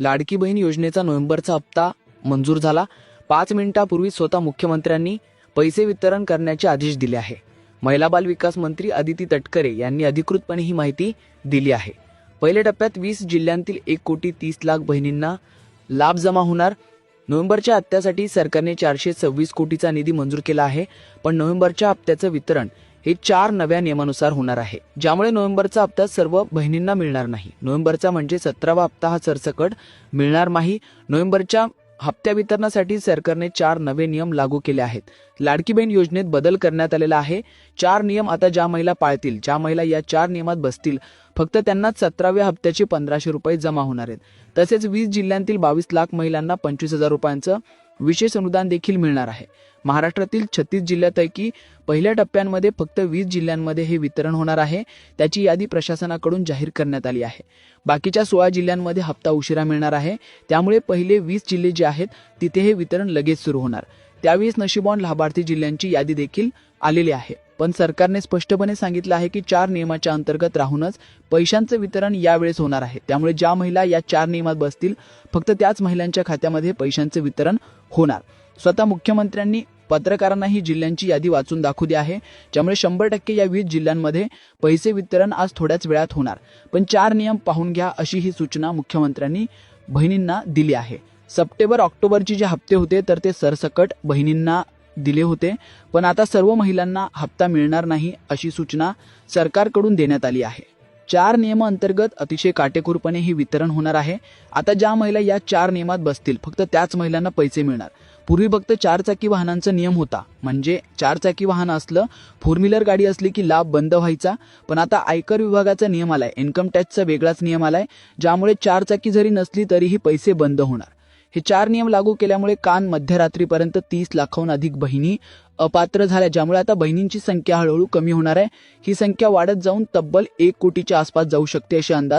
लाडकी बहीण योजनेचा नोव्हेंबरचा हप्ता मंजूर झाला. पाच मिनिटापूर्वी स्वतः मुख्यमंत्र्यांनी पैसे वितरण करण्याचे आदेश दिले आहे. महिला बाल विकास मंत्री अदिती तटकरे यांनी अधिकृतपणे ही माहिती दिली आहे. पहिल्या टप्प्यात वीस जिल्ह्यांतील एक कोटी तीस लाख बहिणींना लाभ जमा होणार. नोव्हेंबरच्या हप्त्यासाठी सरकारने चारशे सव्वीस कोटीचा निधी मंजूर केला आहे पण नोव्हेंबरच्या हप्त्याचं वितरण हे चार नव्या नियमानुसार होणार आहे ज्यामुळे नोव्हेंबरचा हप्ता सर्व बहिणींना मिळणार नाही. नोव्हेंबरचा म्हणजे सतरावा हप्ता हा सरसकट मिळणार नाही. नोव्हेंबरच्या हप्त्या वितरणासाठी सरकारने चार नवे नियम लागू केले आहेत. लाडकी बहीण योजनेत बदल करण्यात आलेला आहे. चार नियम आता ज्या महिला पाळतील ज्या महिला या चार नियमात बसतील फक्त त्यांना सतराव्या हप्त्याचे पंधराशे रुपये जमा होणार आहेत. तसेच वीस जिल्ह्यांतील बावीस लाख महिलांना पंचवीस हजार रुपयांचं विशेष अनुदान देखील मिळणार आहे. महाराष्ट्रातील छत्तीस जिल्ह्यापैकी पहिल्या टप्प्यांमध्ये फक्त वीस जिल्ह्यांमध्ये हे वितरण होणार आहे. त्याची यादी प्रशासनाकडून जाहीर करण्यात आली आहे. बाकीच्या सोळा जिल्ह्यांमध्ये हप्ता उशिरा मिळणार आहे. त्यामुळे पहिले वीस जिल्हे जे आहेत तिथे हे वितरण लगेच सुरू होणार. त्यावेळेस नशिबॉन लाभार्थी जिल्ह्यांची यादी देखील आलेली आहे. पण सरकारने स्पष्टपणे सांगितलं आहे की चार नियमाच्या अंतर्गत राहूनच पैशांचं वितरण यावेळेस होणार आहे. त्यामुळे ज्या महिला या चार नियमात बसतील फक्त त्याच महिलांच्या खात्यामध्ये पैशांचं वितरण होणार. स्वतः मुख्यमंत्र्यांनी पत्रकारांना ही जिल्ह्यांची यादी वाचून दाखवू आहे. ज्यामुळे शंभर टक्के या वीस जिल्ह्यांमध्ये पैसे वितरण आज थोड्याच वेळात होणार. पण चार नियम पाहून घ्या अशी ही सूचना मुख्यमंत्र्यांनी बहिणींना दिली आहे. सप्टेंबर ऑक्टोबरचे जे हप्ते होते तर ते सरसकट बहिणींना दिले होते. पण आता सर्व महिलांना हप्ता मिळणार नाही अशी सूचना सरकारकडून देण्यात आली आहे. चार नियमाअंतर्गत अतिशय काटेकोरपणे हे वितरण होणार आहे. आता ज्या महिला या चार नियमात बसतील फक्त त्याच महिलांना पैसे मिळणार. पूर्वी फक्त चारचाकी वाहनांचा नियम होता. म्हणजे चारचाकी वाहन असलं फोर व्हीलर गाडी असली की लाभ बंद व्हायचा. पण आता आयकर विभागाचा नियम आलाय इन्कम टॅक्सचा वेगळाच नियम आलाय ज्यामुळे चारचाकी जरी नसली तरीही पैसे बंद होणार. हे चार नियम लागू केल्यामुळे कान मध्यरात्रीपर्यंत तीस लाखाहून अधिक बहिणी अपात्र झाल्या ज्यामुळे आता बहिणींची संख्या हळूहळू कमी होणार आहे. ही संख्या वाढत जाऊन तब्बल एक कोटीच्या आसपास जाऊ शकते असे अंदाज